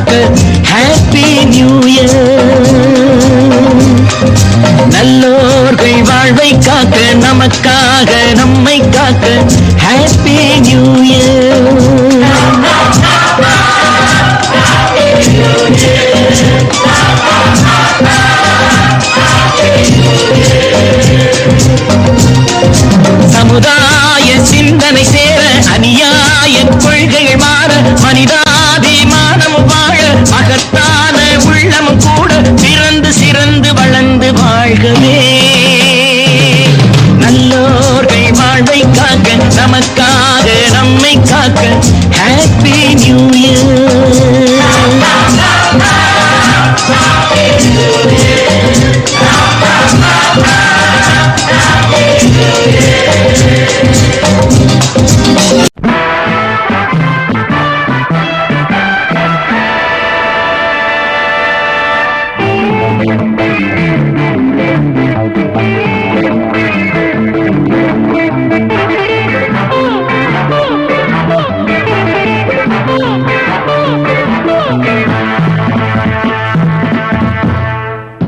நம்மை happy new year நல்லோர்கள் வாழ்வை காக்க நமக்காக நம்மை காக்க ஹாப்பி நியூ இயர் சமுதாய சிந்தனை சேர அநியாய கொள்கைகள் மாற மனிதாபிமானம் வாழ மகத்தான உள்ளம் கூட பிறந்து சிறந்து வளர்ந்து வாழ்கவே. நல்லோர்கள் வாழ்வை காக்க நமக்காக நம்மை காக்க ஹாப்பி நியூ இயர்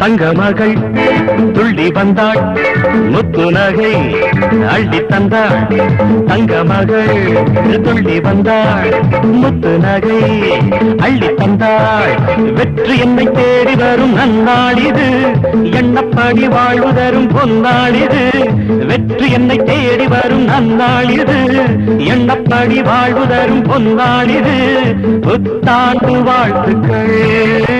தங்க மகள் துள்ளி வந்தாள் முத்து நகை அள்ளி தந்தாள். தங்க மகள் துள்ளி வந்தாள் முத்து நகை அள்ளி தந்தாள். வெற்றி என்னை தேடி வரும் நன்னாள் இது எண்ணப்படி வாழ்வு தரும் பொன்னாள் இது. வெற்றி என்னை தேடி வரும் நன்னாள் இது எண்ணப்படி வாழ்வு தரும் பொன்னாள் இது. புத்தாண்டு வாழ்த்துக்கள்.